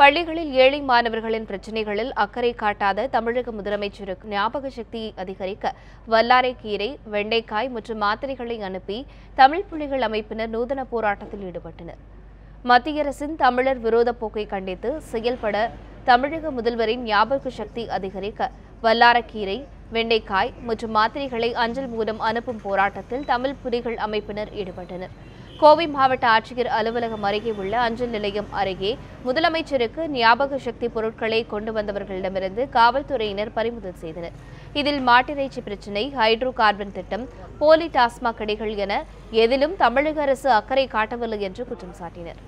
பள்ளிகளில் ஏழை மாணவர்களின் பிரச்சினைகளில் அக்கறை காட்டாத தமிழக முதலமைச்சருக்கு ஞாபக சக்தியை அதிகரிக்க வல்லாரை கீரை வெண்டைக்காய் மற்றும் மாத்திரைகளை அனுப்பி தமிழ் புலிகள் அமைப்பினர் நூதன போராட்டத்தில் ஈடுபட்டனர். மத்திய அரசின் தமிழர் விரோத போக்கை கண்டித்து செயல்பட தமிழக முதல்வரின் ஞாபக சக்தி அதிகரிக்க வல்லாரக்கீரை வெண்டைக்காய் மற்றும் மாத்திரைகளை அஞ்சல் மூலம் அனுப்பும் போராட்டத்தில் தமிழ் புலிகள் அமைப்பினர் ஈடுபட்டனர். கோவை மாவட்ட ஆட்சியர் அலுவலகம் அருகே உள்ள அஞ்சல் நிலையம் அருகே முதலமைச்சருக்கு ஞாபக சக்தி பொருட்களை கொண்டு வந்தவர்களிடமிருந்து காவல்துறையினர் பறிமுதல் செய்தனர். இதில் மாட்டிறைச்சி பிரச்சினை ஹைட்ரோ கார்பன் திட்டம் போலி டாஸ்மாக் கடைகள் என எதிலும் தமிழக அரசு அக்கறை காட்டவில்லை என்று குற்றம் சாட்டினர்.